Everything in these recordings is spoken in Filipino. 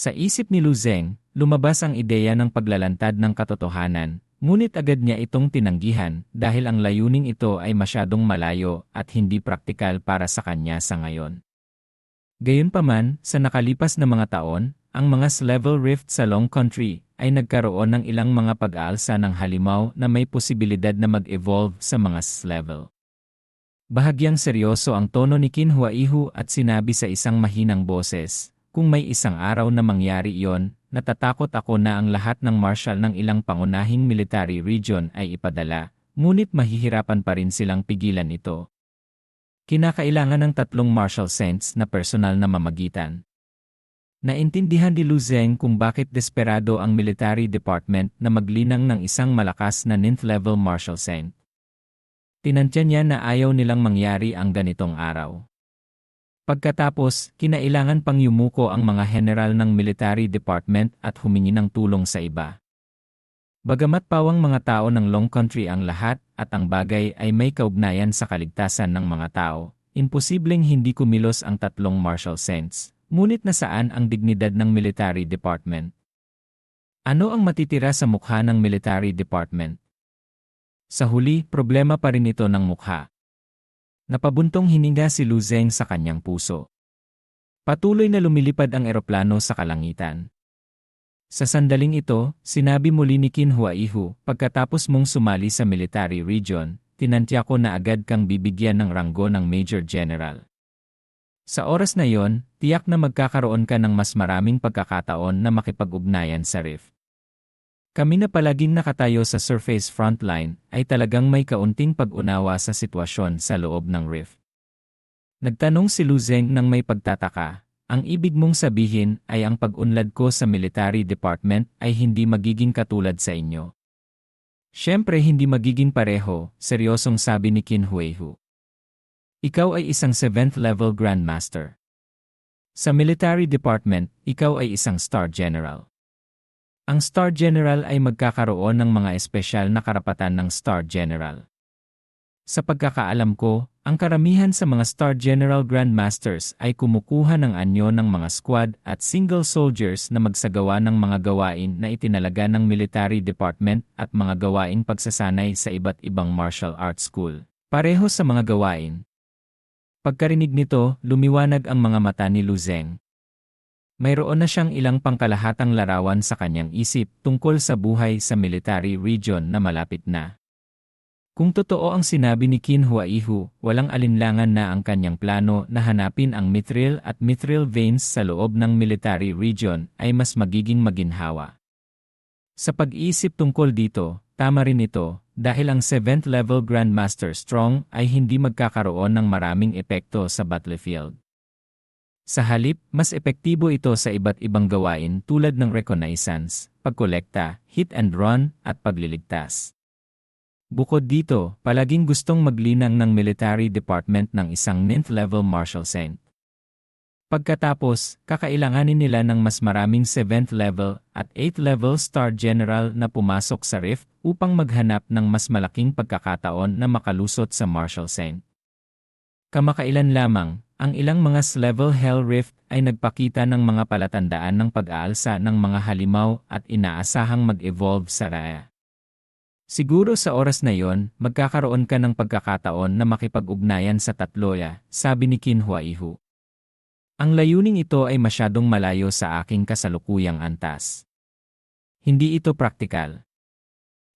Sa isip ni Lu Zeng, lumabas ang ideya ng paglalantad ng katotohanan, ngunit agad niya itong tinanggihan dahil ang layuning ito ay masyadong malayo at hindi praktikal para sa kanya sa ngayon. Gayunpaman, sa nakalipas na mga taon, ang mga S-level rift sa Long Country ay nagkaroon ng ilang mga pag-aalsa ng halimaw na may posibilidad na mag-evolve sa mga S-level. Bahagyang seryoso ang tono ni Qin Huaihu at sinabi sa isang mahinang boses, kung may isang araw na mangyari iyon, natatakot ako na ang lahat ng marshal ng ilang pangunahing military region ay ipadala, ngunit mahihirapan pa rin silang pigilan ito. Kinakailangan ng tatlong marshal sense na personal na mamagitan. Naintindihan ni Lu Zeng kung bakit desperado ang military department na maglinang ng isang malakas na ninth-level marshal sense. Tinantya niya na ayaw nilang mangyari ang ganitong araw. Pagkatapos, kinailangan pang yumuko ang mga general ng military department at humingi ng tulong sa iba. Bagamat pawang mga tao ng Long Country ang lahat at ang bagay ay may kaugnayan sa kaligtasan ng mga tao, imposibleng hindi kumilos ang tatlong martial sense, ngunit nasaan ang dignidad ng military department? Ano ang matitira sa mukha ng military department? Sa huli, problema pa rin ito ng mukha. Napabuntong hininga si Lu Zeng sa kanyang puso. Patuloy na lumilipad ang eroplano sa kalangitan. Sa sandaling ito, sinabi muli ni Qin Huaihu, pagkatapos mong sumali sa military region, tinantya ko na agad kang bibigyan ng ranggo ng Major General. Sa oras na yon, tiyak na magkakaroon ka ng mas maraming pagkakataon na makipag-ugnayan sa rift. Kami na palaging nakatayo sa surface frontline ay talagang may kaunting pag-unawa sa sitwasyon sa loob ng rift. Nagtanong si Luzeng nang may pagtataka, ang ibig mong sabihin ay ang pag-unlad ko sa military department ay hindi magiging katulad sa inyo. Siyempre hindi magiging pareho, seryosong sabi ni Qin Huihu. Ikaw ay isang 7th level Grandmaster. Sa military department, ikaw ay isang Star General. Ang Star General ay magkakaroon ng mga espesyal na karapatan ng Star General. Sa pagkakaalam ko, ang karamihan sa mga Star General Grandmasters ay kumukuha ng anyo ng mga squad at single soldiers na magsagawa ng mga gawain na itinalaga ng military department at mga gawaing pagsasanay sa iba't ibang martial arts school. Pareho sa mga gawain. Pagkarinig nito, lumiwanag ang mga mata ni Luzeng, mayroon na siyang ilang pangkalahatang larawan sa kanyang isip tungkol sa buhay sa military region na malapit na. Kung totoo ang sinabi ni Qin Huaihu, walang alinlangan na ang kanyang plano na hanapin ang mithril at mithril veins sa loob ng military region ay mas magiging maginhawa. Sa pag-iisip tungkol dito, tama rin ito, dahil ang 7th level Grandmaster Strong ay hindi magkakaroon ng maraming epekto sa battlefield. Sa halip, mas epektibo ito sa iba't ibang gawain tulad ng reconnaissance, pagkolekta, hit and run, at pagliligtas. Bukod dito, palaging gustong maglinang ng military department ng isang 9th level marshal saint. Pagkatapos, kakailanganin nila ng mas maraming 7th level at 8th level star general na pumasok sa rift upang maghanap ng mas malaking pagkakataon na makalusot sa marshal saint. Kamakailan lamang, ang ilang mga level hell rift ay nagpakita ng mga palatandaan ng pag-aalsa ng mga halimaw at inaasahang mag-evolve sa raya. Siguro sa oras na yon, magkakaroon ka ng pagkakataon na makipag-ugnayan sa tatloya, sabi ni Qin Huaihu. Ang layuning ito ay masyadong malayo sa aking kasalukuyang antas. Hindi ito praktikal.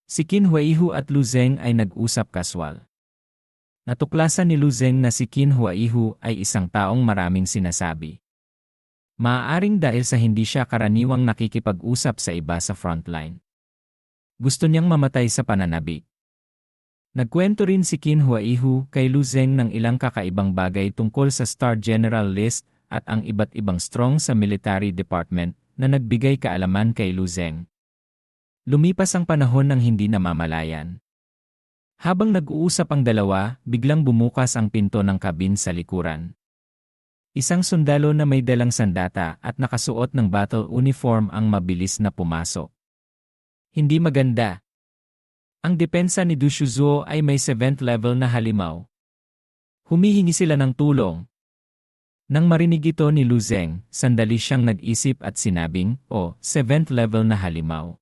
Si Qin Huaihu at Lu Zeng ay nag-usap kaswal. Natuklasan ni Luzeng na si Qin Huaihu ay isang taong maraming sinasabi. Maaaring dahil sa hindi siya karaniwang nakikipag-usap sa iba sa frontline. Gusto niyang mamatay sa pananabik. Nagkwento rin si Qin Huaihu kay Luzeng ng ilang kakaibang bagay tungkol sa Star General List at ang iba't ibang strong sa military department na nagbigay kaalaman kay Luzeng. Lumipas ang panahon ng hindi namamalayan. Habang nag-uusap ang dalawa, biglang bumukas ang pinto ng kabin sa likuran. Isang sundalo na may dalang sandata at nakasuot ng battle uniform ang mabilis na pumasok. Hindi maganda. Ang depensa ni Dushuzuo ay may 7th level na halimaw. Humihingi sila ng tulong. Nang marinig ito ni Lu Zeng, sandali siyang nag-isip at sinabing, o, 7th level na halimaw.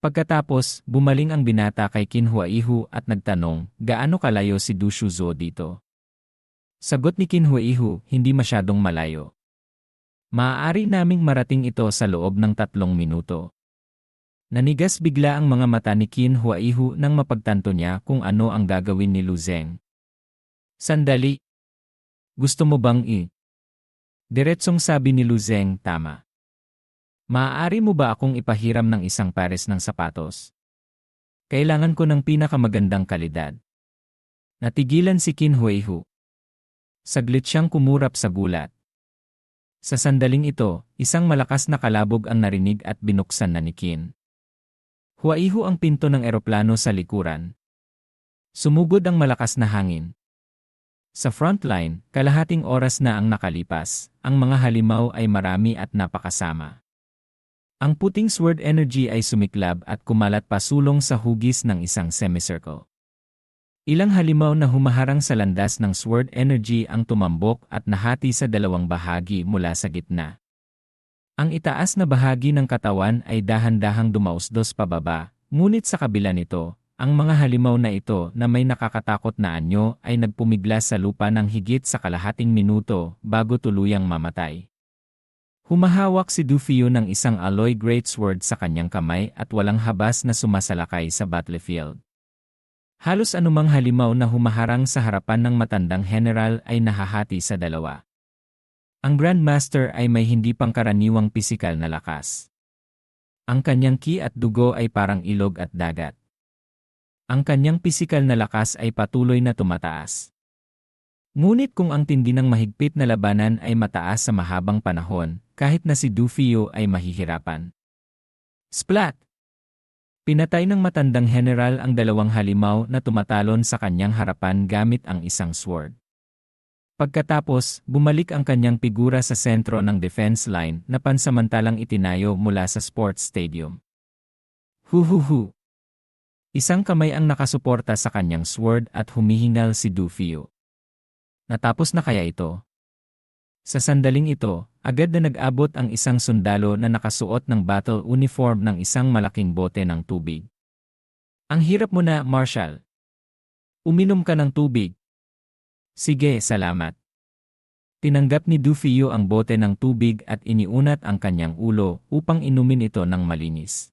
Pagkatapos, bumaling ang binata kay Qin Huaihu at nagtanong, gaano kalayo si Du Shuzo dito? Sagot ni Qin Huaihu, hindi masyadong malayo. Maaari naming marating ito sa loob ng tatlong minuto. Nanigas bigla ang mga mata ni Qin Huaihu nang mapagtanto niya kung ano ang gagawin ni Lu Zeng. Sandali, gusto mo bang i? Diretsong sabi ni Luzeng, tama. Maaari mo ba akong ipahiram ng isang pares ng sapatos? Kailangan ko ng pinakamagandang kalidad. Natigilan si Qin Huihu. Saglit siyang kumurap sa gulat. Sa sandaling ito, isang malakas na kalabog ang narinig at binuksan na ni Qin. Huaihu ang pinto ng eroplano sa likuran. Sumugod ang malakas na hangin. Sa frontline, kalahating oras na ang nakalipas, ang mga halimaw ay marami at napakasama. Ang puting sword energy ay sumiklab at kumalat pasulong sa hugis ng isang semicircle. Ilang halimaw na humaharang sa landas ng sword energy ang tumambok at nahati sa dalawang bahagi mula sa gitna. Ang itaas na bahagi ng katawan ay dahan-dahang dumausdos pababa, ngunit sa kabila nito, ang mga halimaw na ito na may nakakatakot na anyo ay nagpumiglas sa lupa ng higit sa kalahating minuto bago tuluyang mamatay. Humahawak si Dufio ng isang alloy greatsword sa kanyang kamay at walang habas na sumasalakay sa battlefield. Halos anumang halimaw na humaharang sa harapan ng matandang general ay nahahati sa dalawa. Ang Grandmaster ay may hindi pangkaraniwang pisikal na lakas. Ang kanyang ki at dugo ay parang ilog at dagat. Ang kanyang pisikal na lakas ay patuloy na tumataas. Ngunit kung ang tindi ng mahigpit na labanan ay mataas sa mahabang panahon, kahit na si Dufio ay mahihirapan. Splat! Pinatay ng matandang general ang dalawang halimaw na tumatalon sa kanyang harapan gamit ang isang sword. Pagkatapos, bumalik ang kanyang figura sa sentro ng defense line na pansamantalang itinayo mula sa sports stadium. Huhuhu! Isang kamay ang nakasuporta sa kanyang sword at humihingal si Dufio. Natapos na kaya ito? Sa sandaling ito, agad na nag-abot ang isang sundalo na nakasuot ng battle uniform ng isang malaking bote ng tubig. Ang hirap mo na, Marshal. Uminom ka ng tubig. Sige, salamat. Tinanggap ni Dufio ang bote ng tubig at iniunat ang kanyang ulo upang inumin ito ng malinis.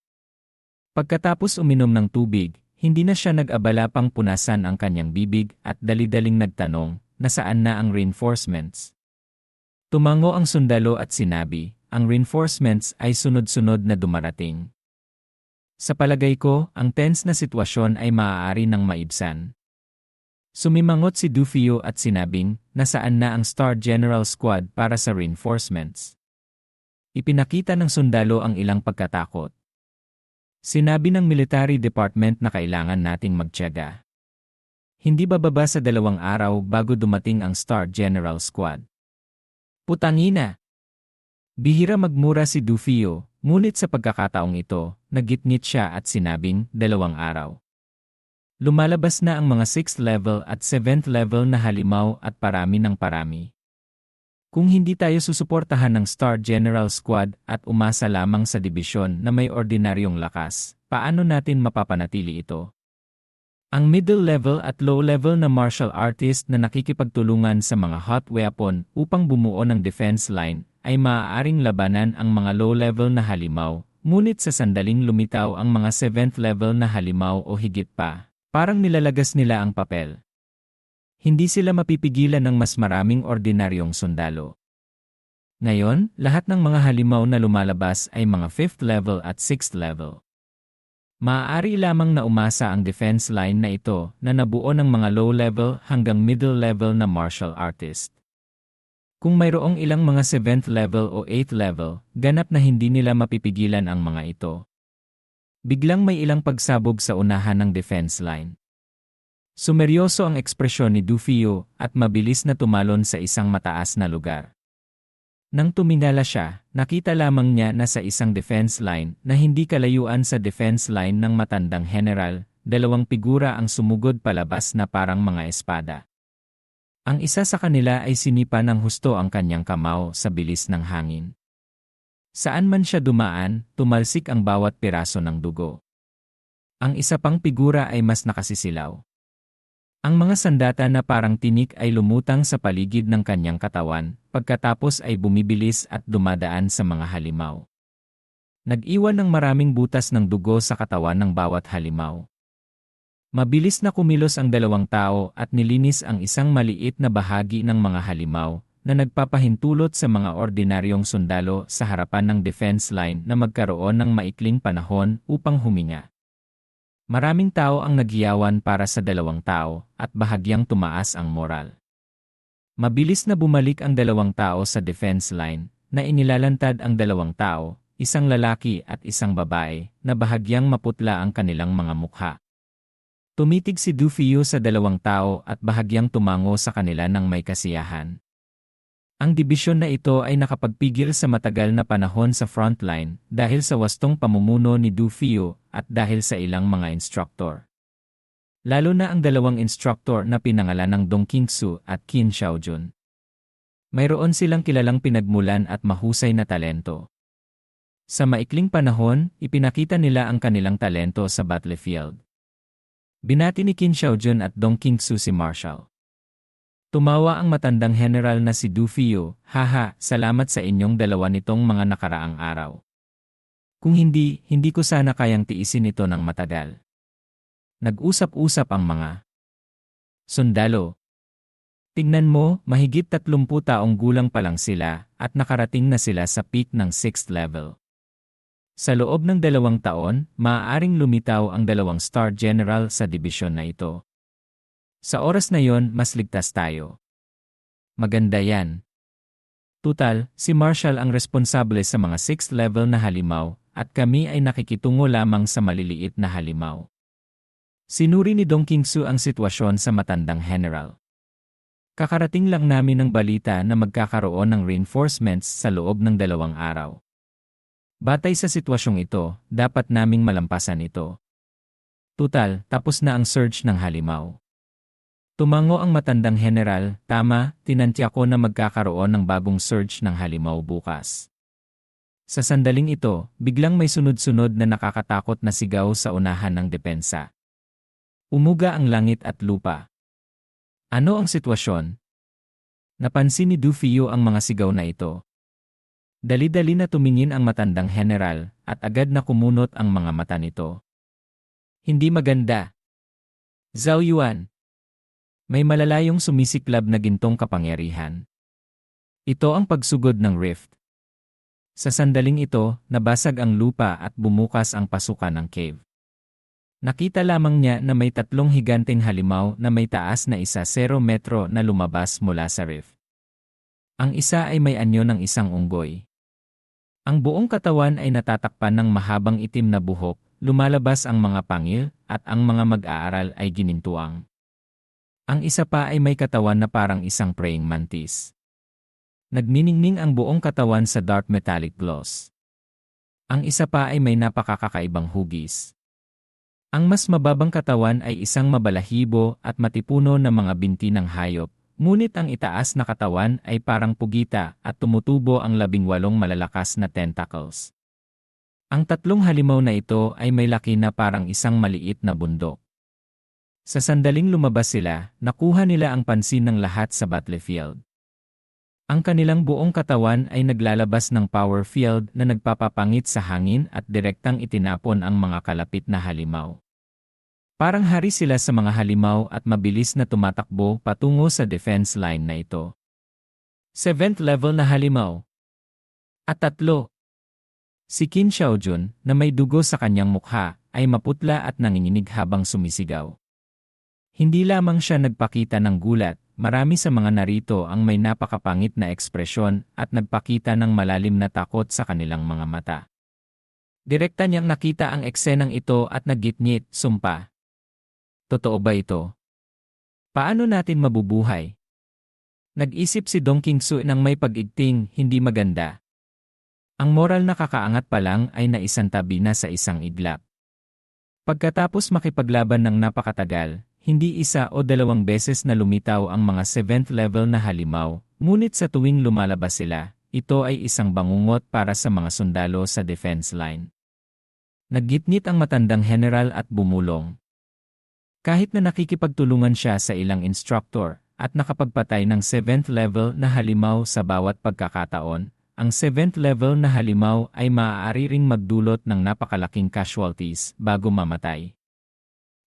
Pagkatapos uminom ng tubig, hindi na siya nag-abala pang punasan ang kanyang bibig at dali-daling nagtanong, nasaan na ang reinforcements? Tumango ang sundalo at sinabi, ang reinforcements ay sunod-sunod na dumarating. Sa palagay ko, ang tense na sitwasyon ay maaari ng maibsan. Sumimangot si Dufio at sinabing, nasaan na ang Star General Squad para sa reinforcements. Ipinakita ng sundalo ang ilang pagkatakot. Sinabi ng military department na kailangan nating magtyaga. Hindi bababa sa dalawang araw bago dumating ang Star General Squad. Putangina! Bihira magmura si Dufio, ngunit sa pagkakataong ito, nagitnit siya at sinabing, dalawang araw. Lumalabas na ang mga 6th level at 7th level na halimaw at parami ng parami. Kung hindi tayo susuportahan ng Star General Squad at umasa lamang sa dibisyon na may ordinaryong lakas, paano natin mapapanatili ito? Ang middle level at low level na martial artist na nakikipagtulungan sa mga hot weapon upang bumuo ng defense line ay maaaring labanan ang mga low level na halimaw, ngunit sa sandaling lumitaw ang mga 7th level na halimaw o higit pa, parang nilalagas nila ang papel hindi sila mapipigilan ng mas maraming ordinaryong sundalo. Ngayon, lahat ng mga halimaw na lumalabas ay mga 5th level at 6th level. Maaari lamang na umasa ang defense line na ito na nabuo ng mga low-level hanggang middle-level na martial artist. Kung mayroong ilang mga 7th level o 8th level, ganap na hindi nila mapipigilan ang mga ito. Biglang may ilang pagsabog sa unahan ng defense line. Sumeryoso ang ekspresyon ni Dufio at mabilis na tumalon sa isang mataas na lugar. Nang tuminala siya, nakita lamang niya na sa isang defense line na hindi kalayuan sa defense line ng matandang general, dalawang figura ang sumugod palabas na parang mga espada. Ang isa sa kanila ay sinipa ng husto ang kanyang kamao sa bilis ng hangin. Saan man siya dumaan, tumalsik ang bawat piraso ng dugo. Ang isa pang figura ay mas nakasisilaw. Ang mga sandata na parang tinik ay lumutang sa paligid ng kanyang katawan, pagkatapos ay bumibilis at dumadaan sa mga halimaw. Nag-iwan ng maraming butas ng dugo sa katawan ng bawat halimaw. Mabilis na kumilos ang dalawang tao at nilinis ang isang maliit na bahagi ng mga halimaw na nagpapahintulot sa mga ordinaryong sundalo sa harapan ng defense line na magkaroon ng maikling panahon upang huminga. Maraming tao ang nagyawan para sa dalawang tao at bahagyang tumaas ang moral. Mabilis na bumalik ang dalawang tao sa defense line na inilalantad ang dalawang tao, isang lalaki at isang babae, na bahagyang maputla ang kanilang mga mukha. Tumitig si Dufio sa dalawang tao at bahagyang tumango sa kanila ng may kasiyahan. Ang dibisyon na ito ay nakapagpigil sa matagal na panahon sa frontline dahil sa wastong pamumuno ni Dufio at dahil sa ilang mga instructor. Lalo na ang dalawang instructor na pinangalan ng Dong Qingsu at Qin Xiaojun. Mayroon silang kilalang pinagmulan at mahusay na talento. Sa maikling panahon, ipinakita nila ang kanilang talento sa battlefield. Binati ni Qin Xiaojun at Dong Qingsu si Marshall. Tumawa ang matandang general na si Dufio, haha, salamat sa inyong dalawa nitong mga nakaraang araw. Kung hindi, hindi ko sana kayang tiisin ito ng matagal. Nag-usap-usap ang mga sundalo. Tingnan mo, mahigit 30 taong gulang pa lang sila at nakarating na sila sa peak ng 6th level. Sa loob ng dalawang taon, maaaring lumitaw ang dalawang star general sa dibisyon na ito. Sa oras na yon, mas ligtas tayo. Maganda yan. Tutal, si Marshall ang responsable sa mga 6th level na halimaw at kami ay nakikitungo lamang sa maliliit na halimaw. Sinuri ni Dong Qingsu ang sitwasyon sa matandang general. Kakarating lang namin ng balita na magkakaroon ng reinforcements sa loob ng dalawang araw. Batay sa sitwasyong ito, dapat naming malampasan ito. Tutal, tapos na ang surge ng halimaw. Tumango ang matandang general, tama, tinantya ko na magkakaroon ng bagong surge ng halimaw bukas. Sa sandaling ito, biglang may sunod-sunod na nakakatakot na sigaw sa unahan ng depensa. Umuga ang langit at lupa. Ano ang sitwasyon? Napansin ni Dufio ang mga sigaw na ito. Dali-dali na tumingin ang matandang general at agad na kumunot ang mga mata nito. Hindi maganda. Zhao Yuan, may malalayong sumisiklab na gintong kapangyarihan. Ito ang pagsugod ng rift. Sa sandaling ito, nabasag ang lupa at bumukas ang pasukan ng cave. Nakita lamang niya na may tatlong higanteng halimaw na may taas na isa 0 metro na lumabas mula sa rift. Ang isa ay may anyo ng isang unggoy. Ang buong katawan ay natatakpan ng mahabang itim na buhok, lumalabas ang mga pangil, at ang mga mag-aaral ay ginintuang. Ang isa pa ay may katawan na parang isang praying mantis. Nagniningning ang buong katawan sa dark metallic gloss. Ang isa pa ay may napakakakaibang hugis. Ang mas mababang katawan ay isang mabalahibo at matipuno na mga binti ng hayop, ngunit ang itaas na katawan ay parang pugita at tumutubo ang labing walong malalakas na tentacles. Ang tatlong halimaw na ito ay may laki na parang isang maliit na bundok. Sa sandaling lumabas sila, nakuha nila ang pansin ng lahat sa battlefield. Ang kanilang buong katawan ay naglalabas ng power field na nagpapapangit sa hangin at direktang itinapon ang mga kalapit na halimaw. Parang hari sila sa mga halimaw at mabilis na tumatakbo patungo sa defense line na ito. 7th level na halimaw. At tatlo. Si Qin Xiaojun, na may dugo sa kanyang mukha, ay maputla at nanginginig habang sumisigaw. Hindi lamang siya nagpakita ng gulat, marami sa mga narito ang may napakapangit na ekspresyon at nagpakita ng malalim na takot sa kanilang mga mata. Direkta niyang nakita ang eksenang ito at naggitngit, sumpa. Totoo ba ito? Paano natin mabubuhay? Nag-isip si Dong Qingsu ng may pag-igting, hindi maganda. Ang moral na kakaangat pa lang ay naisantabi na sa isang iglap. Pagkatapos makipaglaban ng napakatagal, Hindi isa o dalawang beses na lumitaw ang mga 7th level na halimaw, ngunit sa tuwing lumalabas sila, ito ay isang bangungot para sa mga sundalo sa defense line. Naggitnit ang matandang general at bumulong. Kahit na nakikipagtulungan siya sa ilang instructor at nakapagpatay ng 7th level na halimaw sa bawat pagkakataon, ang 7th level na halimaw ay maaari ring magdulot ng napakalaking casualties bago mamatay.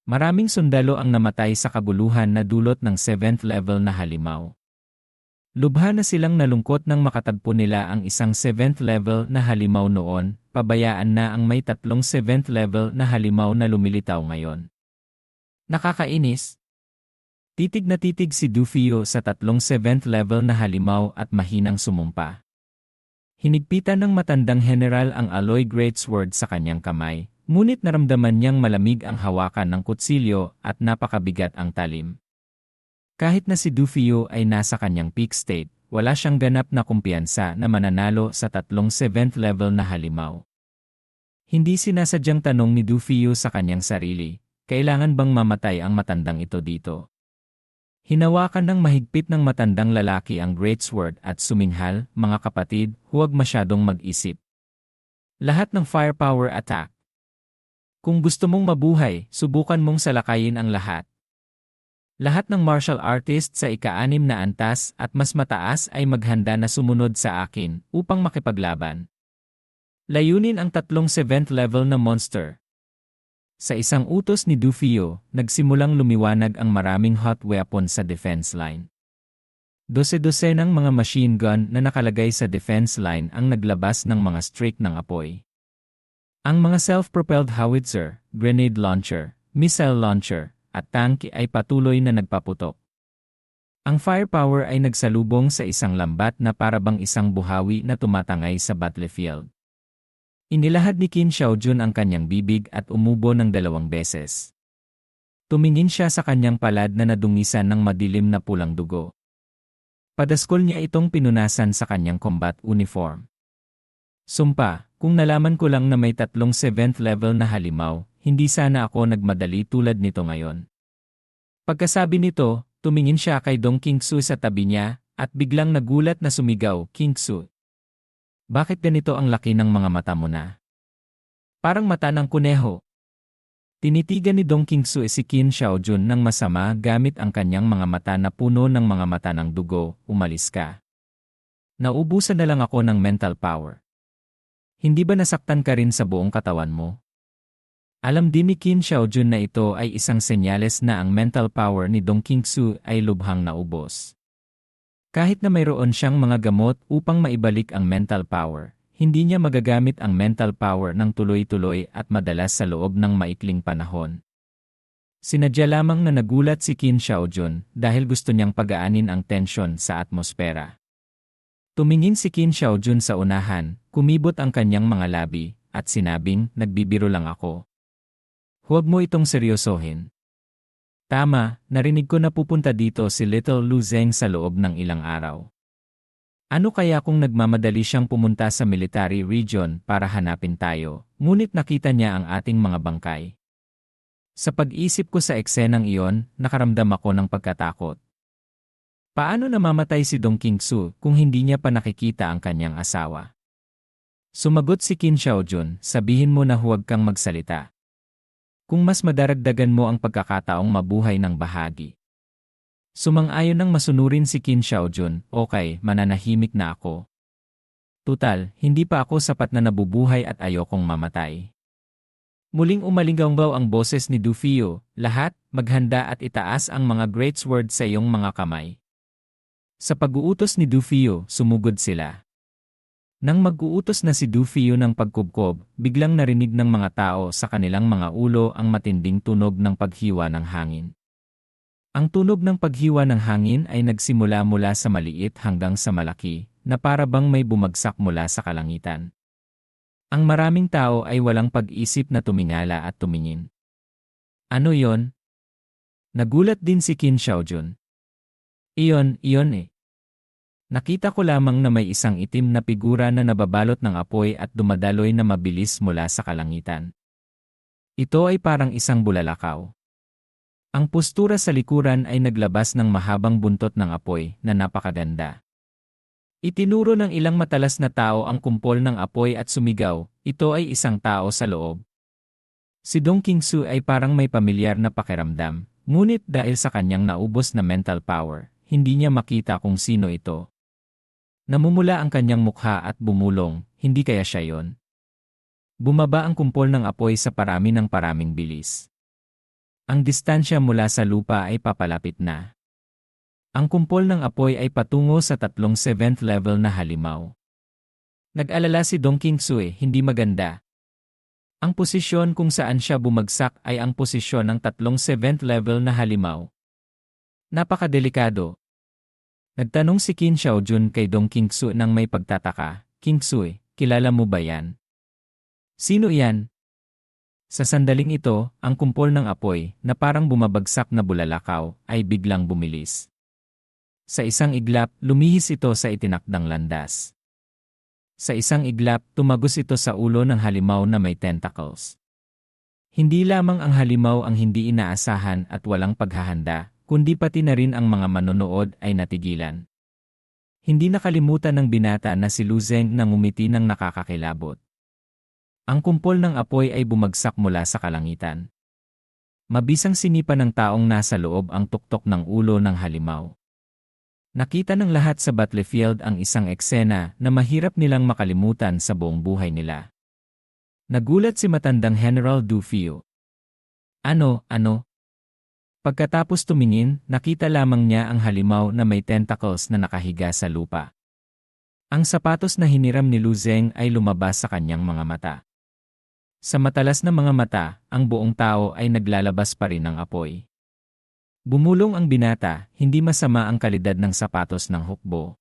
Maraming sundalo ang namatay sa kabuluhan na dulot ng 7th level na halimaw. Lubha na silang nalungkot nang makatagpo nila ang isang 7th level na halimaw noon, pabayaan na ang may tatlong 7th level na halimaw na lumilitaw ngayon. Nakakainis. Titig na titig si Dufio sa tatlong 7th level na halimaw at mahinang sumumpa. Hinigpitan ng matandang general ang alloy greatsword sa kanyang kamay, ngunit naramdaman niyang malamig ang hawakan ng kutsilyo at napakabigat ang talim. Kahit na si Dufio ay nasa kanyang peak state, wala siyang ganap na kumpiyansa na mananalo sa tatlong 7th level na halimaw. Hindi sinasadyang tanong ni Dufio sa kanyang sarili, kailangan bang mamatay ang matandang ito dito? Hinawakan ng mahigpit ng matandang lalaki ang great sword at suminghal, mga kapatid, huwag masyadong mag-isip. Lahat ng firepower attack. Kung gusto mong mabuhay, subukan mong salakayin ang lahat. Lahat ng martial artist sa ika-anim na antas at mas mataas ay maghanda na sumunod sa akin upang makipaglaban. Layunin ang tatlong 7th level na monster. Sa isang utos ni Dufio, nagsimulang lumiwanag ang maraming hot weapon sa defense line. Dose-dose ng mga machine gun na nakalagay sa defense line ang naglabas ng mga streak ng apoy. Ang mga self-propelled howitzer, grenade launcher, missile launcher, at tangke ay patuloy na nagpaputok. Ang firepower ay nagsalubong sa isang lambat na parabang isang buhawi na tumatangay sa battlefield. Inilahad ni Qin Xiaojun ang kanyang bibig at umubo ng dalawang beses. Tumingin siya sa kanyang palad na nadungisan ng madilim na pulang dugo. Padaskol niya itong pinunasan sa kanyang combat uniform. Sumpa, kung nalaman ko lang na may tatlong 7th level na halimaw, hindi sana ako nagmadali tulad nito ngayon. Pagkasabi nito, tumingin siya kay Dong Kingsu sa tabi niya, at biglang nagulat na sumigaw, Kingsu. Bakit ganito ang laki ng mga mata mo na? Parang mata ng kuneho. Tinitigan ni Dong Kingsu si Qin Xiaojun ng masama gamit ang kanyang mga mata na puno ng mga mata ng dugo, umalis ka. Naubusan na lang ako ng mental power. Hindi ba nasaktan ka rin sa buong katawan mo? Alam din ni Qin Xiaojun na ito ay isang senyales na ang mental power ni Dong Qingsu ay lubhang naubos. Kahit na mayroon siyang mga gamot upang maibalik ang mental power, hindi niya magagamit ang mental power ng tuloy-tuloy at madalas sa loob ng maikling panahon. Sinadya lamang na nagulat si Qin Xiaojun dahil gusto niyang pagaanin ang tensyon sa atmosfera. Tumingin si Qin Xiaojun sa unahan, kumibot ang kanyang mga labi, at sinabing, nagbibiro lang ako. Huwag mo itong seryosohin. Tama, narinig ko na pupunta dito si Little Lu Zeng sa loob ng ilang araw. Ano kaya kung nagmamadali siyang pumunta sa military region para hanapin tayo, ngunit nakita niya ang ating mga bangkay? Sa pag-isip ko sa eksenang iyon, nakaramdam ako ng pagkatakot. Paano namamatay si Dong Kingsu kung hindi niya pa nakikita ang kanyang asawa? Sumagot si Qin Xiaojun, sabihin mo na huwag kang magsalita kung mas madaragdagan mo ang pagkakataong mabuhay ng bahagi. Sumang-ayon ng masunurin si Qin Xiaojun, okay, mananahimik na ako. Tutal, hindi pa ako sapat na nabubuhay at ayokong mamatay. Muling umalinggaw ang boses ni Dufio, lahat, maghanda at itaas ang mga great sword sa iyong mga kamay. Sa pag-uutos ni Dufio, sumugod sila. Nang mag-uutos na si Dufio ng pagkubkob, biglang narinig ng mga tao sa kanilang mga ulo ang matinding tunog ng paghiwa ng hangin. Ang tunog ng paghiwa ng hangin ay nagsimula mula sa maliit hanggang sa malaki, na para bang may bumagsak mula sa kalangitan. Ang maraming tao ay walang pag-isip na tumingala at tumingin. Ano yon? Nagulat din si Qin Xiaojun. Iyon, iyon eh. Nakita ko lamang na may isang itim na figura na nababalot ng apoy at dumadaloy na mabilis mula sa kalangitan. Ito ay parang isang bulalakaw. Ang postura sa likuran ay naglabas ng mahabang buntot ng apoy na napakaganda. Itinuro ng ilang matalas na tao ang kumpol ng apoy at sumigaw, ito ay isang tao sa loob. Si Dong Kingsu ay parang may pamilyar na pakiramdam, ngunit dahil sa kanyang naubos na mental power, hindi niya makita kung sino ito. Namumula ang kanyang mukha at bumulong, hindi kaya siya yon. Bumaba ang kumpol ng apoy sa parami ng paraming bilis. Ang distansya mula sa lupa ay papalapit na. Ang kumpol ng apoy ay patungo sa tatlong 7th level na halimaw. Nag-alala si Dong Kingsue, hindi maganda. Ang posisyon kung saan siya bumagsak ay ang posisyon ng tatlong 7th level na halimaw. Napakadelikado. Nagtanong si Qin Xiaojun kay Dong Kingsue nang may pagtataka, Kingsue, kilala mo ba yan? Sino yan? Sa sandaling ito, ang kumpol ng apoy, na parang bumabagsak na bulalakaw, ay biglang bumilis. Sa isang iglap, lumihis ito sa itinakdang landas. Sa isang iglap, tumagos ito sa ulo ng halimaw na may tentacles. Hindi lamang ang halimaw ang hindi inaasahan at walang paghahanda, kundi pati na rin ang mga manonood ay natigilan. Hindi nakalimutan ng binata na si Luzeng na ngumiti ng nakakakilabot. Ang kumpol ng apoy ay bumagsak mula sa kalangitan. Mabisang sinipa ng taong nasa loob ang tuktok ng ulo ng halimaw. Nakita ng lahat sa battlefield ang isang eksena na mahirap nilang makalimutan sa buong buhay nila. Nagulat si matandang General Dufio. Ano, ano? Pagkatapos tumingin, nakita lamang niya ang halimaw na may tentacles na nakahiga sa lupa. Ang sapatos na hiniram ni Luzeng ay lumabas sa kanyang mga mata. Sa matalas na mga mata, ang buong tao ay naglalabas pa rin ng apoy. Bumulong ang binata, hindi masama ang kalidad ng sapatos ng hukbo.